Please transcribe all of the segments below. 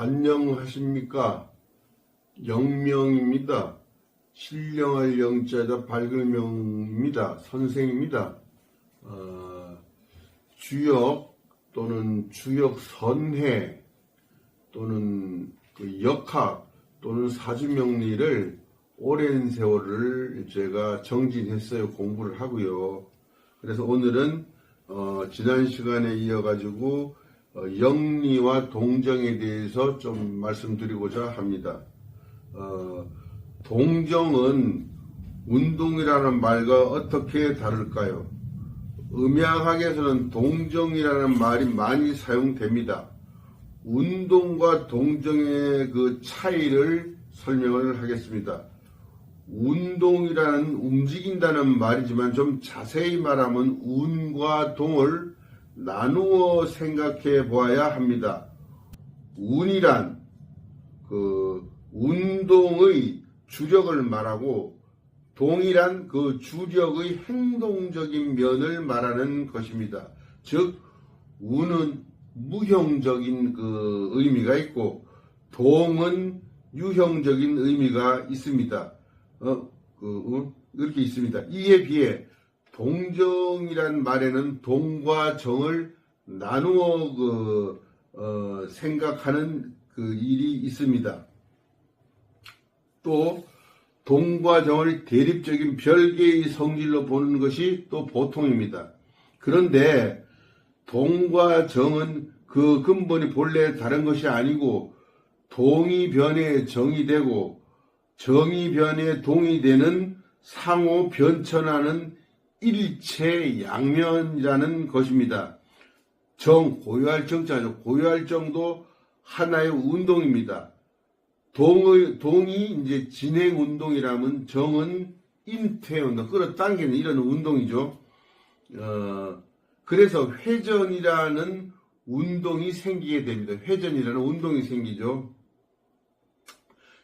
안녕하십니까. 영명입니다. 신령할 영자다 밝을 명입니다. 선생입니다. 어, 주역 또는 주역 선해 또는 그 역학 또는 사주명리를 오랜 세월을 제가 정진했어요. 공부를 하고요. 그래서 오늘은 어, 지난 시간에 이어가지고 어, 영리와 동정에 대해서 좀 말씀드리고자 합니다. 어, 동정은 운동이라는 말과 어떻게 다를까요? 음양학에서는 동정이라는 말이 많이 사용됩니다. 운동과 동정의 그 차이를 설명을 하겠습니다. 운동이라는 움직인다는 말이지만 좀 자세히 말하면 운과 동을 나누어 생각해 보아야 합니다. 운이란 그 운동의 주력을 말하고 동이란 그 주력의 행동적인 면을 말하는 것입니다. 즉 운은 무형적인 그 의미가 있고 동은 유형적인 의미가 있습니다. 어, 그, 어? 이렇게 있습니다. 이에 비해 동정이란 말에는 동과 정을 나누어 그, 어, 생각하는 그 일이 있습니다. 또 동과 정을 대립적인 별개의 성질로 보는 것이 또 보통입니다. 그런데 동과 정은 그 근본이 본래 다른 것이 아니고 동이 변해 정이 되고 정이 변해 동이 되는 상호 변천하는 일체 양면이라는 것입니다. 정, 고유할 정자죠. 고유할 정도 하나의 운동입니다. 동의, 동이 이제 진행 운동이라면 정은 인퇴 운동, 끌어당기는 이런 운동이죠. 어, 그래서 회전이라는 운동이 생기게 됩니다. 회전이라는 운동이 생기죠.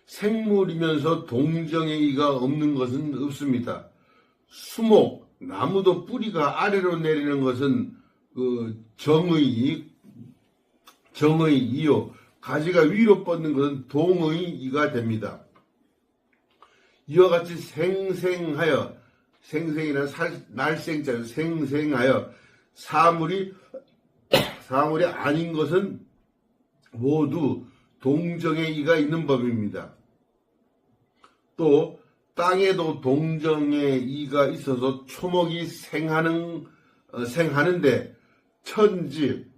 생물이면서 동정의 이가 없는 것은 없습니다. 수목, 나무도 뿌리가 아래로 내리는 것은 그 정의 이, 정의 이요. 가지가 위로 뻗는 것은 동의 이가 됩니다. 이와 같이 생생하여 생생이란 날생자 생생하여 사물이 사물이 아닌 것은 모두 동정의 이가 있는 법입니다. 또 땅에도 동정의 이가 있어서 초목이 생하는 어, 생하는데 천지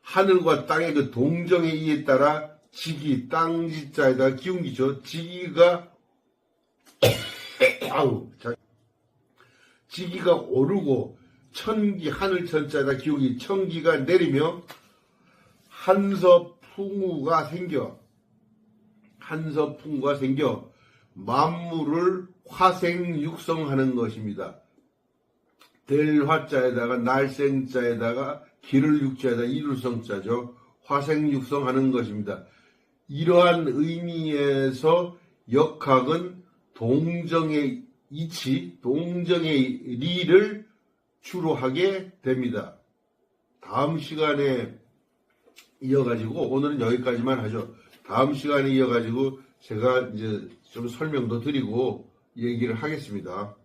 하늘과 땅의 그 동정의 이에 따라 지기 땅지자에다 기운기죠. 지기가 아우 자, 지기가 오르고 천기 하늘 천자에다 기운이 천기가 내리며 한서풍우가 생겨 한서풍우가 생겨 만물을 화생 육성하는 것입니다. 될 화자에다가 날생자에다가 기를 육자에다 이룰성자죠. 화생 육성하는 것입니다. 이러한 의미에서 역학은 동정의 이치, 동정의 리를 주로 하게 됩니다. 다음 시간에 이어가지고 오늘은 여기까지만 하죠. 다음 시간에 이어가지고 제가 이제 좀 설명도 드리고 얘기를 하겠습니다.